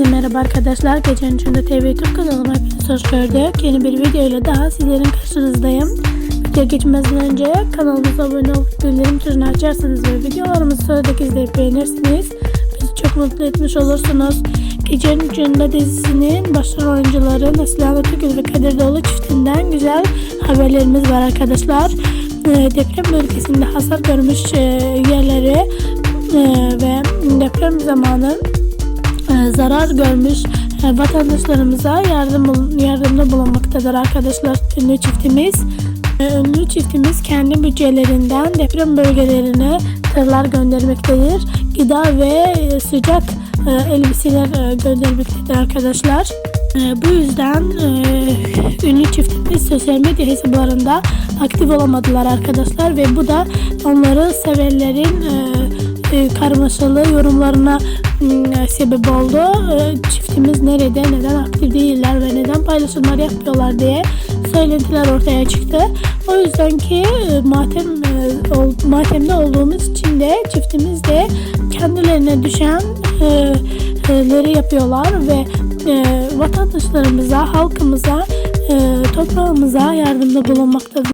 Merhaba arkadaşlar, Geçen Çunda TV YouTube kanalıma hepiniz hoş gördük. Yeni bir video ile daha sizlerin karşınızdayım. Video geçmeden önce kanalımıza abone olup bildirim tuşunu açarsanız ve videolarımızı sonraki izleyip beğenirsiniz. Bizi çok mutlu etmiş olursunuz. Gecenin Ucunda dizisinin başrol oyuncuları Neslihan Atakül ve Kadir Doğulu çiftinden güzel haberlerimiz var arkadaşlar. Ee, Deprem bölgesinde hasar görmüş e, yerleri e, ve deprem zamanı zarar görmüş e, vatandaşlarımıza yardım yardımda bulunmaktadır arkadaşlar ünlü çiftimiz. E, Ünlü çiftimiz kendi bütçelerinden deprem bölgelerine tırlar göndermektedir. Gıda ve e, sıcak elbiseler göndermektedir arkadaşlar. Bu yüzden ünlü çiftimiz sosyal medya hesaplarında aktif olamadılar arkadaşlar ve bu da onları severlerin e, e, karmaşalı yorumlarına m, sebep oldu. E, Çiftimiz nerede, neden aktif değiller ve neden paylaşımlar yapmıyorlar diye söylentiler ortaya çıktı. O yüzden ki e, matem e, matemde olduğumuz için de çiftimiz de kendilerine düşen e, e, leri yapıyorlar ve e, vatandaşlarımıza, halkımıza, e, toprağımıza yardımda bulunmaktadır.